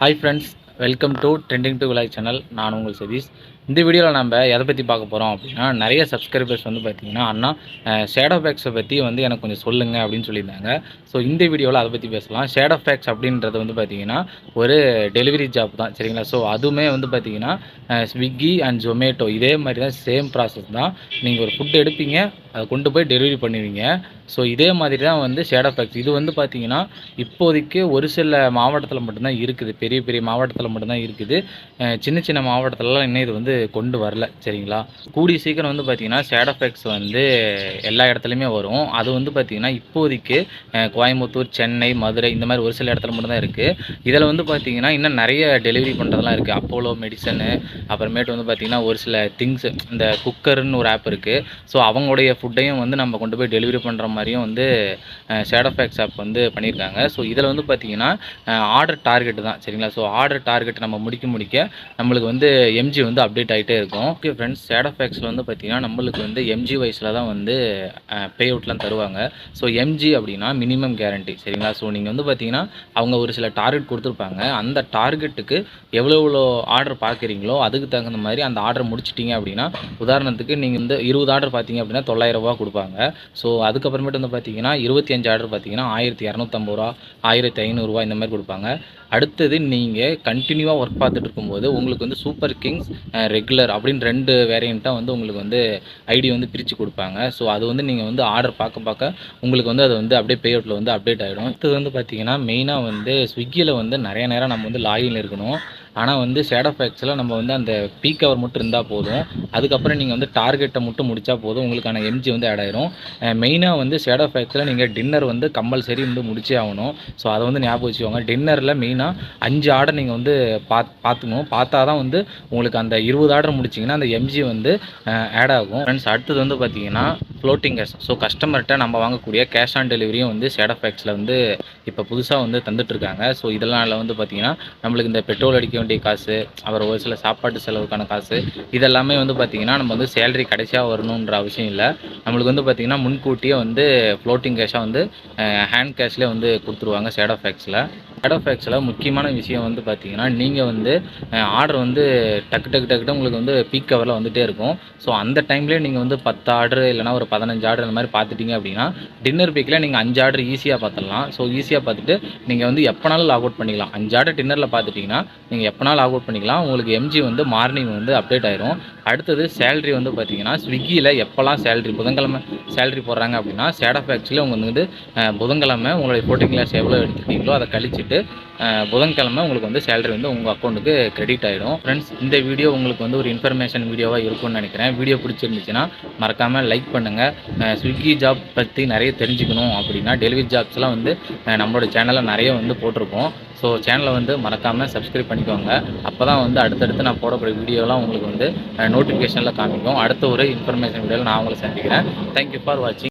Hi friends welcome to trending to vlog channel நான் உங்கள் சதீஷ். இந்த வீடியோவில் நம்ம எதை பற்றி பார்க்க போகிறோம் அப்படின்னா நிறைய சப்ஸ்கிரைபர்ஸ் வந்து பார்த்தீங்கன்னா அண்ணா ஷேடோ பேக்ஸை பற்றி வந்து எனக்கு கொஞ்சம் சொல்லுங்கள் அப்படின்னு சொல்லியிருந்தாங்க. ஸோ இந்த வீடியோவில் அதை பற்றி பேசலாம். ஷேடோ பேக்ஸ் அப்படின்றது வந்து பார்த்தீங்கன்னா ஒரு டெலிவரி ஜாப் தான் சரிங்களா? ஸோ அதுவுமே வந்து பார்த்தீங்கன்னா ஸ்விக்கி அண்ட் ஜொமேட்டோ இதே மாதிரி தான் சேம் ப்ராசஸ் தான். நீங்கள் ஒரு ஃபுட் எடுப்பீங்க அதை கொண்டு போய் டெலிவரி பண்ணுவீங்க. ஸோ இதே மாதிரி தான் வந்து ஷேடோ பேக்ஸ் இது வந்து பார்த்திங்கன்னா இப்போதைக்கு ஒரு சில மாவட்டத்தில் மட்டும்தான் இருக்குது. பெரிய பெரிய மாவட்டத்தில் மட்டும்தான் இருக்குது. சின்ன சின்ன மாவட்டத்திலலாம் இன்னும் இது வந்து கொண்டு வரல சரிங்களா? கூடிய சீக்கிரம் வந்து பார்த்தீங்கன்னா சேட் எஃபெக்ட்ஸ் வந்து எல்லா இடத்துலையுமே வரும். அது வந்து பார்த்தீங்கன்னா இப்போதைக்கு கோயம்புத்தூர் சென்னை மதுரை இந்த மாதிரி ஒரு சில இடத்துல மட்டும்தான் இருக்குது இதில் வந்து பார்த்தீங்கன்னா இன்னும் நிறைய டெலிவரி பண்ணுறதெல்லாம் இருக்குது அப்போலோ மெடிசனு அப்புறமேட்டு வந்து பார்த்தீங்கன்னா ஒரு சில திங்ஸ் இந்த குக்கர்னு ஒரு ஆப் இருக்குது ஸோ அவங்களுடைய ஃபுட்டையும் வந்து நம்ம கொண்டு போய் டெலிவரி பண்ணுற மாதிரியும் வந்து ஷேடோ ஃபேக்ஸ் ஆப் வந்து பண்ணியிருக்காங்க. ஸோ இதில் வந்து பார்த்தீங்கன்னா ஆர்டர் டார்கெட் தான் சரிங்களா? ஸோ ஆர்டர் டார்கெட் நம்ம முடிக்க முடிக்க நம்மளுக்கு வந்து எம்ஜி வந்து அப்டேட் ஆகிட்டே இருக்கும். ஓகே ஃப்ரெண்ட்ஸ் சேட் ஃபேக்ஸில் வந்து பார்த்தீங்கன்னா நம்மளுக்கு வந்து எம்ஜி வைஸில் தான் வந்து பே அவுட்லாம் தருவாங்க. ஸோ எம்ஜி அப்படின்னா மினிமம் கேரண்டி சரிங்களா? ஸோ நீங்கள் வந்து பார்த்தீங்கன்னா அவங்க ஒரு சில டார்கெட் கொடுத்துருப்பாங்க. அந்த டார்கெட்டுக்கு எவ்வளோ எவ்வளோ ஆர்டர் பார்க்குறீங்களோ அதுக்கு தகுந்த மாதிரி அந்த ஆர்டர் முடிச்சிட்டிங்க அப்படின்னா உதாரணத்துக்கு நீங்கள் வந்து இருபது ஆர்டர் பார்த்தீங்க அப்படின்னா தொள்ளாயிரம் ரூபா கொடுப்பாங்க. ஸோ அதுக்கப்புறமேட்டு வந்து பார்த்தீங்கன்னா இருபத்தி அஞ்சு ஆர்டர் பார்த்தீங்கன்னா ஆயிரத்தி இரநூத்தம்பது ரூபா ஆயிரத்தி ஐநூறுரூவா இந்த மாதிரி கொடுப்பாங்க. அடுத்தது நீங்கள் கண்டினியூவாக ஒர்க் பார்த்துட்டு இருக்கும்போது உங்களுக்கு வந்து சூப்பர் கிங்ஸ் ரெகுலர் அப்படின்னு ரெண்டு வேரியண்ட்டாக வந்து உங்களுக்கு வந்து ஐடி வந்து பிரித்து கொடுப்பாங்க. ஸோ அது வந்து நீங்கள் வந்து ஆர்டர் பார்க்க பார்க்க உங்களுக்கு வந்து அது வந்து அப்படியே பே அவுட்டில் வந்து அப்டேட் ஆகிடும் அடுத்தது வந்து பார்த்தீங்கன்னா மெயினாக வந்து ஸ்விக்கியில் வந்து நிறைய நேரம் நம்ம வந்து லாகின் இருக்கணும். ஆனால் வந்து ஷேடோ ஃபேக்ஸில் நம்ம வந்து அந்த பீக் கவர் மட்டும் இருந்தால் போதும். அதுக்கப்புறம் நீங்கள் வந்து டார்கெட்டை மட்டும் முடித்தா போதும். உங்களுக்கான எம்ஜி வந்து ஆட் ஆயிரும். மெயினாக வந்து ஷேடோ ஃபேக்ஸில் நீங்கள் டின்னர் வந்து கம்பல்சரி வந்து முடிச்சே ஆகணும். ஸோ அதை வந்து ஞாபகம் வச்சுக்கோங்க. டின்னரில் மெயினாக அஞ்சு ஆர்டர் நீங்கள் வந்து பாத் பார்த்துக்கணும் பார்த்தா தான் வந்து உங்களுக்கு அந்த இருபது ஆர்டர் முடிச்சிங்கன்னா அந்த எம்ஜி வந்து ஆட் ஆகும். ஃப்ரெண்ட்ஸ் அடுத்தது வந்து பார்த்தீங்கன்னா ஃப்ளோட்டிங் கேஷ் ஸோ கஸ்டமர்கிட்ட நம்ம வாங்கக்கூடிய கேஷ் ஆன் டெலிவரியும் வந்து ஷேடோ ஃபேக்ஸில் வந்து இப்போ புதுசாக வந்து தந்துட்டுருக்காங்க ஸோ இதெல்லாம் வந்து பார்த்தீங்கன்னா நம்மளுக்கு இந்த பெட்ரோல் அடிக்க வேண்டிய காசு அப்புறம் ஒரு சில சாப்பாட்டு செலவுக்கான காசு இதெல்லாமே வந்து பார்த்திங்கன்னா நம்ம வந்து சேலரி கடைசியாக வரணுன்ற அவசியம் இல்லை. நம்மளுக்கு வந்து பார்த்திங்கன்னா முன்கூட்டியே வந்து ஃப்ளோட்டிங் கேஷாக வந்து ஹேண்ட் கேஷ்லேயே வந்து கொடுத்துருவாங்க ஷேடோ ஃபேக்ஸில் ஆஃப் ஃபேக்ஸில் முக்கியமான விஷயம் வந்து பார்த்திங்கன்னா நீங்கள் வந்து ஆர்டர் வந்து டக்கு டக்கு டக்கு உங்களுக்கு வந்து பீக் கவரில் வந்துகிட்டே இருக்கும். ஸோ அந்த டைம்லேயே நீங்கள் வந்து பத்து ஆர்டர் இல்லைனா ஒரு பதினஞ்சு ஆர்டர் அந்த மாதிரி பார்த்துட்டிங்க அப்படின்னா டின்னர் பீக்கில் நீங்கள் அஞ்சு ஆர்டர் ஈஸியாக பார்த்துடலாம் ஸோ ஈஸியாக பார்த்துட்டு நீங்கள் வந்து எப்போனாலும் லாக் அவுட் பண்ணிக்கலாம். அஞ்சு ஆர்டர் டின்னரில் பார்த்துட்டிங்கன்னா நீங்கள் எப்போனாலும் லாக் அவுட் பண்ணிக்கலாம். உங்களுக்கு எம்ஜி வந்து மார்னிங் வந்து அப்டேட் ஆயிரும். அடுத்தது சேலரி வந்து பார்த்தீங்கன்னா ஸ்விக்கியில் எப்போல்லாம் சேலரி புதன்கிழமை சேலரி போடுறாங்க அப்படின்னா சேட் ஆஃப் ஆக்சுவலி உங்களுக்கு வந்து புதன்கிழமை உங்களுடைய ஃபோர்ட்டிங் கிளாஸ் எவ்வளோ எடுத்துக்கிட்டீங்களோ அதை கழிச்சிட்டு புதன்கிழமை உங்களுக்கு வந்து சேலரி வந்து உங்கள் அக்கௌண்ட்டுக்கு கிரெடிட் ஆகிடும் ஃப்ரெண்ட்ஸ் இந்த வீடியோ உங்களுக்கு வந்து ஒரு இன்ஃபர்மேஷன் வீடியோவாக இருக்கும்னு நினைக்கிறேன். வீடியோ பிடிச்சிருந்துச்சுன்னா மறக்காமல் லைக் பண்ணுங்கள் ஸ்விக்கி ஜாப் பற்றி நிறைய தெரிஞ்சுக்கணும் அப்படின்னா டெலிவரி ஜாப்ஸ்லாம் வந்து நம்மளோட சேனலில் நிறைய வந்து போட்டிருக்கோம். ஸோ சேனலை வந்து மறக்காமல் சப்ஸ்கிரைப் பண்ணிக்கோங்க. அப்போ தான் வந்து அடுத்தடுத்து நான் போடக்கூடிய வீடியோலாம் உங்களுக்கு வந்து நோட்டிஃபிகேஷனில் காமிக்கும். அடுத்த ஒரு இன்ஃபர்மேஷன் வீடியோவில் நான் உங்களை சந்திக்கிறேன். தேங்க்யூ ஃபார் வாட்சிங்